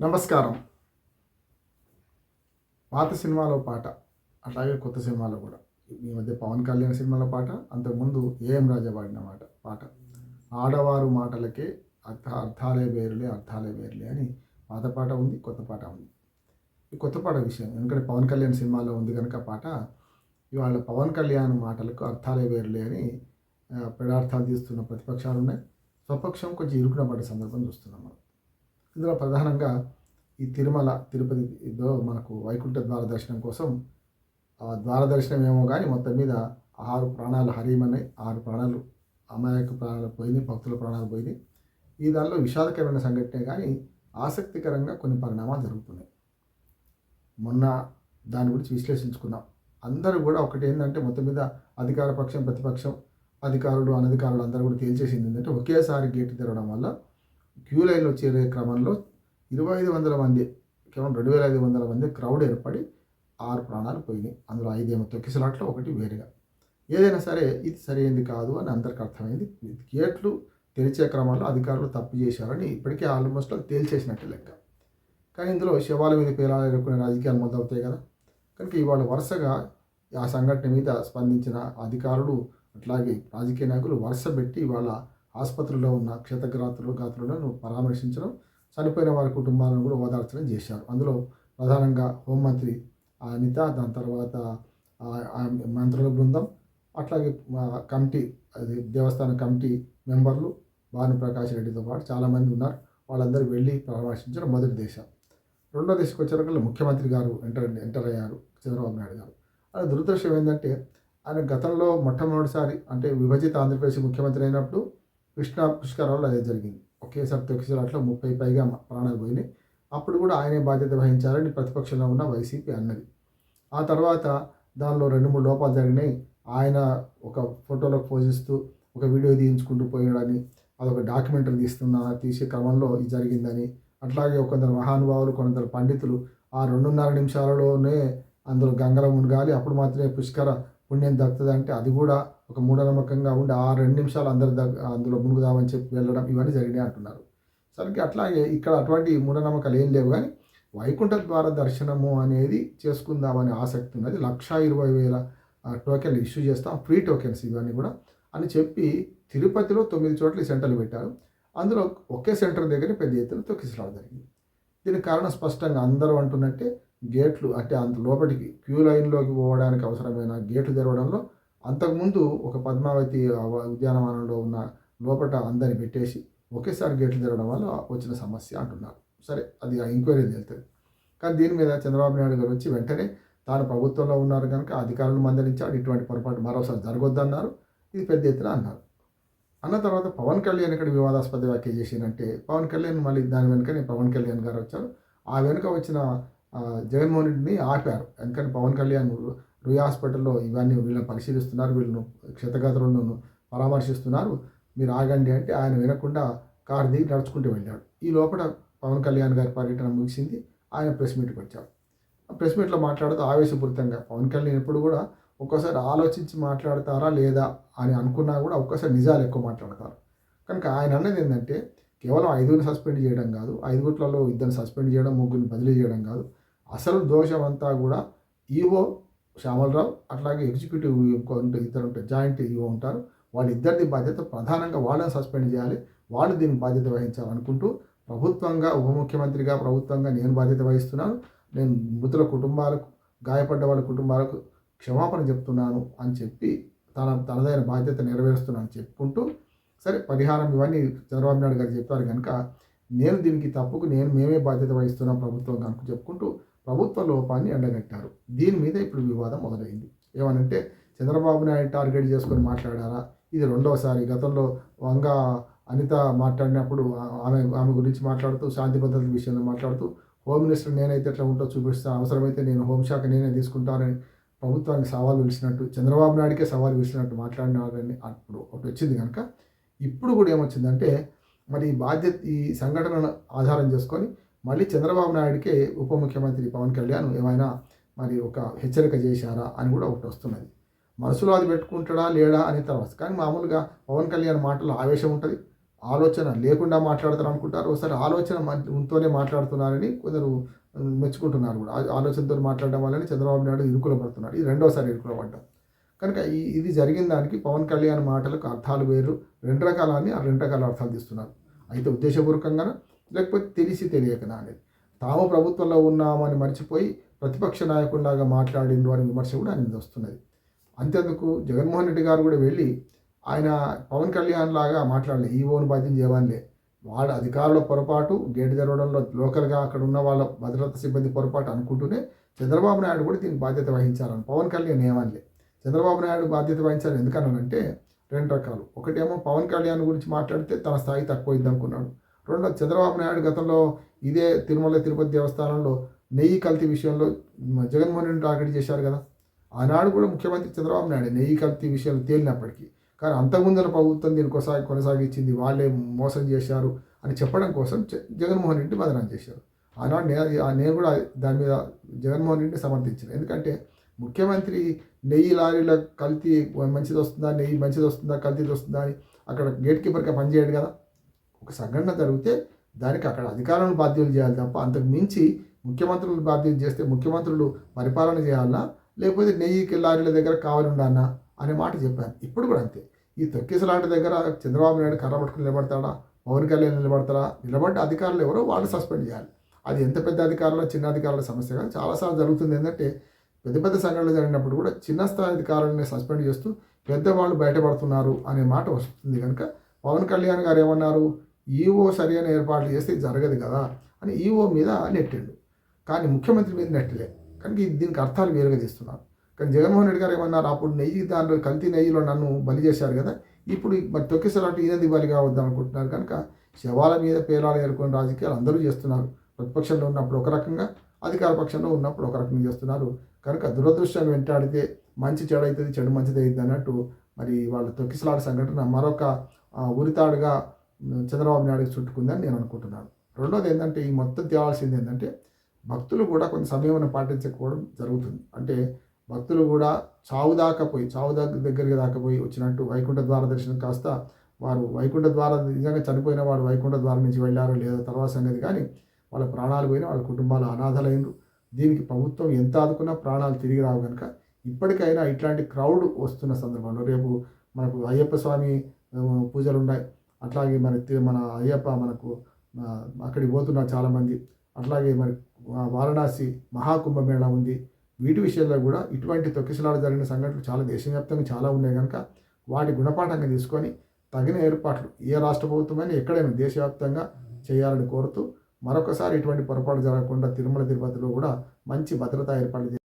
నమస్కారం. పాత సినిమాలో పాట అట్లాగే కొత్త సినిమాలో కూడా. ఈ మధ్య పవన్ కళ్యాణ్ సినిమాలో పాట అంతకుముందు ఏఎం రాజా పాడిన మాట పాట. ఆడవారు మాటలకే అర్థ అర్థాలే వేరులే అర్థాలే వేరులే అని పాత పాట ఉంది కొత్త పాట ఉంది. ఈ కొత్త పాట విషయం ఎందుకంటే పవన్ కళ్యాణ్ సినిమాలో ఉంది కనుక పాట ఇవాళ పవన్ కళ్యాణ్ మాటలకు అర్థాలే వేరులే అని పెడార్థాలు తీస్తున్న ప్రతిపక్షాలు ఉన్నాయి స్వపక్షం కొంచెం ఇరుకున పడ్డ సందర్భం చూస్తున్నాం మనం. ఇందులో ప్రధానంగా ఈ తిరుమల తిరుపతిలో మనకు వైకుంఠ ద్వార దర్శనం కోసం ఆ ద్వార దర్శనం ఏమో కానీ మొత్తం మీద ఆరు ప్రాణాలు హరీమన్నాయి ఆరు ప్రాణాలు అమాయక ప్రాణాలు పోయినాయి భక్తుల ప్రాణాలు పోయినాయి. ఈ దానిలో విషాదకరమైన సంఘటనే కానీ ఆసక్తికరంగా కొన్ని పరిణామాలు జరుగుతున్నాయి. మొన్న దాని గురించి విశ్లేషించుకున్నాం అందరూ కూడా ఒకటి ఏంటంటే మొత్తం మీద అధికార పక్షం ప్రతిపక్షం అధికారులు అనధికారులు అందరూ కూడా తేల్చేసింది ఏంటంటే ఒకేసారి గేటు తెరవడం వల్ల క్యూ లైన్లో చేరే క్రమంలో ఇరవై ఐదు వందల మంది కేవలం రెండు వేల ఐదు వందల మంది క్రౌడ్ ఏర్పడి ఆరు ప్రాణాలు పోయినాయి. అందులో ఐదేమో తొక్కిసలాట్లో ఒకటి వేరుగా. ఏదైనా సరే ఇది సరైనది కాదు అని అందరికి అర్థమైంది. గేట్లు తెరిచే క్రమంలో అధికారులు తప్పు చేశారని ఇప్పటికే ఆల్మోస్ట్ తేల్చేసినట్టు లెక్క. కానీ ఇందులో శవాల మీద పేలాలు ఎదుర్కొనే రాజకీయాలు మొదలవుతాయి కదా. కనుక ఇవాళ వరుసగా ఆ సంఘటన మీద స్పందించిన అధికారులు అట్లాగే రాజకీయ నాయకులు వరుస పెట్టి ఇవాళ ఆసుపత్రిలో ఉన్న క్షతగ్రాతులు గాతులను పరామర్శించడం చనిపోయిన వారి కుటుంబాలను కూడా ఓదార్చడం చేశారు. అందులో ప్రధానంగా హోంమంత్రి అనిత దాని తర్వాత మంత్రుల బృందం అట్లాగే కమిటీ అది దేవస్థాన కమిటీ మెంబర్లు భాను ప్రకాష్ రెడ్డితో పాటు చాలామంది ఉన్నారు. వాళ్ళందరూ వెళ్ళి పరామర్శించడం మొదటి దేశం. రెండో దేశకు వచ్చేటప్పుడు ముఖ్యమంత్రి గారు ఎంటర్ ఎంటర్ అయ్యారు చంద్రబాబు నాయుడు గారు. అది దురదృష్టం ఏంటంటే ఆయన గతంలో మొట్టమొదటిసారి అంటే విభజిత ఆంధ్రప్రదేశ్ ముఖ్యమంత్రి అయినప్పుడు కృష్ణా పుష్కరాల్లో అదే జరిగింది. ఒకేసారి తొక్కిసలాట్లో ముప్పై పైగా ప్రాణాలు పోయినాయి. అప్పుడు కూడా ఆయనే బాధ్యత వహించాలని ప్రతిపక్షంలో ఉన్న వైసీపీ అన్నది. ఆ తర్వాత దానిలో రెండు మూడు లోపాలు జరిగినాయి. ఆయన ఒక ఫోటోలో పోజిస్తూ ఒక వీడియో తీయించుకుంటూ పోయాడని అదొక డాక్యుమెంటరీ తీస్తున్న తీసే క్రమంలో ఇది జరిగిందని అట్లాగే కొందరు మహానుభావులు కొందరు పండితులు ఆ రెండున్నర నిమిషాలలోనే అందులో గంగలం మునగాలి అప్పుడు మాత్రమే పుష్కర పుణ్యం దక్కుతుంది అంటే అది కూడా ఒక మూఢనమ్మకంగా ఉండి ఆ రెండు నిమిషాలు అందరి దగ్గ అందులో మునుగుదామని చెప్పి వెళ్ళడం ఇవన్నీ జరిగినాయి అంటున్నారు. సరికి అట్లాగే ఇక్కడ అటువంటి మూఢనమ్మకాలు ఏం లేవు కానీ వైకుంఠ ద్వార దర్శనము అనేది చేసుకుందామనే ఆసక్తి ఉన్నది. లక్ష ఇరవై వేల టోకెన్లు ఇష్యూ చేస్తాం. ఫ్రీ టోకెన్స్ ఇవన్నీ కూడా అని చెప్పి తిరుపతిలో తొమ్మిది చోట్ల ఈ సెంటర్లు పెట్టారు. అందులో ఒకే సెంటర్ దగ్గర పెద్ద ఎత్తున తొక్కిసలాడ జరిగింది. దీనికి కారణం స్పష్టంగా అందరూ అంటున్నట్టే గేట్లు అంటే అంత లోపలికి క్యూ లైన్లోకి పోవడానికి అవసరమైన గేట్లు తెరవడంలో అంతకుముందు ఒక పద్మావతి ఉద్యానవనంలో ఉన్న లోపల అందరిని పెట్టేసి ఒకేసారి గేట్లు తెరవడం వల్ల వచ్చిన సమస్య అంటున్నారు. సరే అది ఆ ఎంక్వైరీ వెళ్తుంది. కానీ దీని మీద చంద్రబాబు నాయుడు గారు వచ్చి వెంటనే తాను ప్రభుత్వంలో ఉన్నారు కనుక అధికారులను మందలించాడు ఇటువంటి పొరపాటు మరోసారి జరగొద్దన్నారు ఇది పెద్ద ఎత్తున అన్నారు. అన్న తర్వాత పవన్ కళ్యాణ్ ఇక్కడ వివాదాస్పద వ్యాఖ్య చేసిందంటే పవన్ కళ్యాణ్ మళ్ళీ దాని వెనుకనే పవన్ కళ్యాణ్ గారు వచ్చారు. ఆ వెనుక వచ్చిన జగన్మోహన్ రెడ్డిని ఆపారు. ఎందుకంటే పవన్ కళ్యాణ్ రుయా హాస్పిటల్లో ఇవన్నీ వీళ్ళని పరిశీలిస్తున్నారు వీళ్ళను క్షతగాత్రులను పరామర్శిస్తున్నారు. మీరు ఆగండి అంటే ఆయన వినకుండా కారు దిగి నడుచుకుంటూ వెళ్ళాడు. ఈ లోపల పవన్ కళ్యాణ్ గారి పర్యటన ముగిసింది. ఆయన ప్రెస్ మీట్కి వచ్చాడు ఆ ప్రెస్ మీట్లో మాట్లాడుతూ ఆవేశపూరితంగా పవన్ కళ్యాణ్ ఎప్పుడు కూడా ఒక్కోసారి ఆలోచించి మాట్లాడతారా లేదా అని అనుకున్నా కూడా ఒక్కోసారి నిజాలు ఎక్కువ మాట్లాడతారు. కనుక ఆయన అన్నది ఏంటంటే కేవలం ఐదుగురిని సస్పెండ్ చేయడం కాదు ఐదుగుట్లలో ఇద్దరిని సస్పెండ్ చేయడం ముగ్గురిని బదిలీ చేయడం కాదు. అసలు దోషం అంతా కూడా ఈవో శ్యామలరావు అట్లాగే ఎగ్జిక్యూటివ్ ఉంటే ఇద్దరు ఉంటారు జాయింట్ ఈవో ఉంటారు. వాళ్ళిద్దరిది బాధ్యత ప్రధానంగా వాళ్ళని సస్పెండ్ చేయాలి. వాళ్ళు దీనికి బాధ్యత వహించాలనుకుంటూ ప్రభుత్వంగా ఉప ముఖ్యమంత్రిగా ప్రభుత్వంగా నేను బాధ్యత వహిస్తున్నాను. నేను మృతుల కుటుంబాలకు గాయపడ్డ వాళ్ళ కుటుంబాలకు క్షమాపణ చెప్తున్నాను అని చెప్పి తన తనదైన బాధ్యత నెరవేరుస్తున్నాను చెప్పుకుంటూ సరే పరిహారం ఇవన్నీ చంద్రబాబు నాయుడు గారు చెప్పారు కనుక నేను దీనికి తప్పుకు నేను మేమే బాధ్యత వహిస్తున్నాం ప్రభుత్వం కనుక చెప్పుకుంటూ ప్రభుత్వ లోపాన్ని ఎండగట్టారు. దీని మీద ఇప్పుడు వివాదం మొదలైంది. ఏమనంటే చంద్రబాబు నాయుడు టార్గెట్ చేసుకొని మాట్లాడారా? ఇది రెండవసారి గతంలో వంగ అనిత మాట్లాడినప్పుడు ఆమె ఆమె గురించి మాట్లాడుతూ శాంతి భద్రతల విషయంలో మాట్లాడుతూ హోమ్ మినిస్టర్ నేనైతే ఎట్లా ఉంటో చూపిస్తాను అవసరమైతే నేను హోంశాఖ నేనే తీసుకుంటానని ప్రభుత్వానికి సవాల్ విలిచినట్టు చంద్రబాబు నాయుడికే సవాల్ విలిచినట్టు మాట్లాడినారని అప్పుడు ఒకటి వచ్చింది కనుక ఇప్పుడు కూడా ఏమొచ్చిందంటే మరి ఈ బాధ్యత ఈ సంఘటనను ఆధారం చేసుకొని మళ్ళీ చంద్రబాబు నాయుడికే ఉప ముఖ్యమంత్రి పవన్ కళ్యాణ్ ఏమైనా మరి ఒక హెచ్చరిక చేశారా అని కూడా ఒకటి వస్తున్నది. మనసులో అది పెట్టుకుంటాడా లేడా అనే తర్వాత. కానీ మామూలుగా పవన్ కళ్యాణ్ మాటలో ఆవేశం ఉంటుంది. ఆలోచన లేకుండా మాట్లాడతారు అనుకుంటారు. ఒకసారి ఆలోచన ఉంతోనే మాట్లాడుతున్నారని కొందరు మెచ్చుకుంటున్నారు కూడా. ఆ- ఆలోచనతో మాట్లాడడం వల్లనే చంద్రబాబు నాయుడు ఇరుకులో పడుతున్నాడు. ఇది రెండోసారి ఇరుకులో పడ్డాం. కనుక ఈ ఇది జరిగిన దానికి పవన్ కళ్యాణ్ మాటలకు అర్థాలు వేరు. రెండు రకాలని ఆ రెండు రకాల అర్థాలు తీస్తున్నారు. అయితే ఉద్దేశపూర్వకంగా లేకపోతే తెలిసి తెలియకనా అనేది తాము ప్రభుత్వంలో ఉన్నామని మర్చిపోయి ప్రతిపక్ష నాయకుడిలాగా మాట్లాడిండు అనే విమర్శ కూడా ఆయన వస్తున్నది. అంతేందుకు జగన్మోహన్ రెడ్డి గారు కూడా వెళ్ళి ఆయన పవన్ కళ్యాణ్ లాగా మాట్లాడలే. ఈవోను బాధ్యం చేయవాలే వాళ్ళ అధికారుల పొరపాటు గేటు తెరవడంలో లోకల్గా అక్కడ ఉన్న వాళ్ళ భద్రతా సిబ్బంది పొరపాటు అనుకుంటూనే చంద్రబాబు నాయుడు కూడా దీనికి బాధ్యత వహించాలని పవన్ కళ్యాణ్ ఏమనిలే. చంద్రబాబు నాయుడు బాధ్యత వహించాలి ఎందుకన్నానంటే రెండు రకాలు. ఒకటేమో పవన్ కళ్యాణ్ గురించి మాట్లాడితే తన స్థాయి తక్కువ అనుకున్నాడు. రెండో చంద్రబాబు నాయుడు గతంలో ఇదే తిరుమల తిరుపతి దేవస్థానంలో నెయ్యి కల్తీ విషయంలో జగన్మోహన్ రెడ్డి టార్గెట్ చేశారు కదా. ఆనాడు కూడా ముఖ్యమంత్రి చంద్రబాబు నాయుడు నెయ్యి కల్తీ విషయాలు తేలినప్పటికీ. కానీ అంతకుముందుల ప్రభుత్వం దీన్ని కొనసాగి కొనసాగించింది. వాళ్ళే మోసం చేశారు అని చెప్పడం కోసం జగన్మోహన్ రెడ్డి బదనాం చేశారు. ఆనాడు నేను ఆ నేను కూడా దాని మీద జగన్మోహన్ రెడ్డిని సమర్థించాను. ఎందుకంటే ముఖ్యమంత్రి నెయ్యి లారీల కల్తీ మంచిది వస్తుందా నెయ్యి మంచిది వస్తుందా కల్తీది వస్తుందా అని అక్కడ గేట్ కీపర్గా పనిచేయడు కదా. ఒక సంఘటన జరిగితే దానికి అక్కడ అధికారులను బాధ్యులు చేయాలి తప్ప అంతకు మించి ముఖ్యమంత్రులు బాధ్యత చేస్తే ముఖ్యమంత్రులు పరిపాలన చేయాలన్నా లేకపోతే నెయ్యి లారీల దగ్గర కావాలి ఉండాలన్నా అనే మాట చెప్పాను. ఇప్పుడు కూడా అంతే. ఈ తొక్కిసలాంటి దగ్గర చంద్రబాబు నాయుడు కర్ర పట్టుకుని నిలబడతాడా? పవన్ కళ్యాణ్ నిలబడతారా నిలబడ్డ అధికారులు ఎవరో వాళ్ళు సస్పెండ్ చేయాలి. అది ఎంత పెద్ద అధికారుల చిన్న అధికారుల సమస్య కానీ చాలాసార్లు జరుగుతుంది ఏంటంటే పెద్ద పెద్ద సంఘటనలు జరిగినప్పుడు కూడా చిన్న స్థాయి అధికారులని సస్పెండ్ చేస్తూ పెద్దవాళ్ళు బయటపడుతున్నారు అనే మాట వస్తుంది కనుక పవన్ కళ్యాణ్ గారు ఏమన్నారు? ఈఓ సరైన ఏర్పాట్లు చేస్తే జరగదు కదా అని ఈఓ మీద నెట్టిండు. కానీ ముఖ్యమంత్రి మీద నెట్టలే. కనుక దీనికి అర్థాలు వేరుగా తీస్తున్నారు. కానీ జగన్మోహన్ రెడ్డి గారు ఏమన్నారు? అప్పుడు నెయ్యి దాంట్లో కల్తీ నెయ్యిలో నన్ను బలి చేశారు కదా. ఇప్పుడు మరి తొక్కిసలాంటి ఈయనది బలి కావద్దాం అనుకుంటున్నారు. కనుక శవాల మీద పేలాలు ఏర్కొని రాజకీయాలు అందరూ చేస్తున్నారు. ప్రతిపక్షంలో ఉన్నప్పుడు ఒక రకంగా అధికార పక్షంలో ఉన్నప్పుడు ఒక రకంగా చేస్తున్నారు. కనుక దురదృష్టం వెంటాడితే మంచి చెడు అవుతుంది చెడు మంచిది అవుతుంది అన్నట్టు మరి వాళ్ళ తొక్కిసలాట సంఘటన మరొక ఉరితాడుగా చంద్రబాబు నాయుడు చుట్టుకుందని నేను అనుకుంటున్నాను. రెండోది ఏంటంటే ఈ మొత్తం తేవాల్సింది ఏంటంటే భక్తులు కూడా కొంత సమయం పాటించకపోవడం జరుగుతుంది. అంటే భక్తులు కూడా చావు దాకపోయి చావు దగ్గరికి దాకపోయి వచ్చినట్టు వైకుంఠ ద్వార దర్శనం కాస్త వారు వైకుంఠ ద్వార నిజంగా చనిపోయిన వాడు వైకుంఠ ద్వారం నుంచి వెళ్ళారో లేదో తర్వాత సంగతి. కానీ వాళ్ళ ప్రాణాలు పోయినా వాళ్ళ కుటుంబాలు అనాథలైనరు దీనికి ప్రభుత్వం ఎంత ఆదుకున్నా ప్రాణాలు తిరిగి రావు కనుక ఇప్పటికైనా ఇట్లాంటి క్రౌడ్ వస్తున్న సందర్భంలో రేపు మనకు అయ్యప్ప స్వామి పూజలు ఉన్నాయి అట్లాగే మన మన అయ్యప్ప మనకు అక్కడికి పోతున్నారు చాలామంది. అట్లాగే మరి వారణాసి మహాకుంభమేళ ఉంది. వీటి విషయంలో కూడా ఇటువంటి తొక్కిసలాట జరిగిన సంఘటనలు చాలా దేశవ్యాప్తంగా చాలా ఉన్నాయి కనుక వాటి గుణపాఠంగా తీసుకొని తగిన ఏర్పాట్లు ఏ రాష్ట్ర ప్రభుత్వమైనా ఎక్కడైనా దేశవ్యాప్తంగా చేయాలని కోరుతూ మరొకసారి ఇటువంటి పొరపాటు జరగకుండా తిరుమల తిరుపతిలో కూడా మంచి భద్రతా ఏర్పాట్లు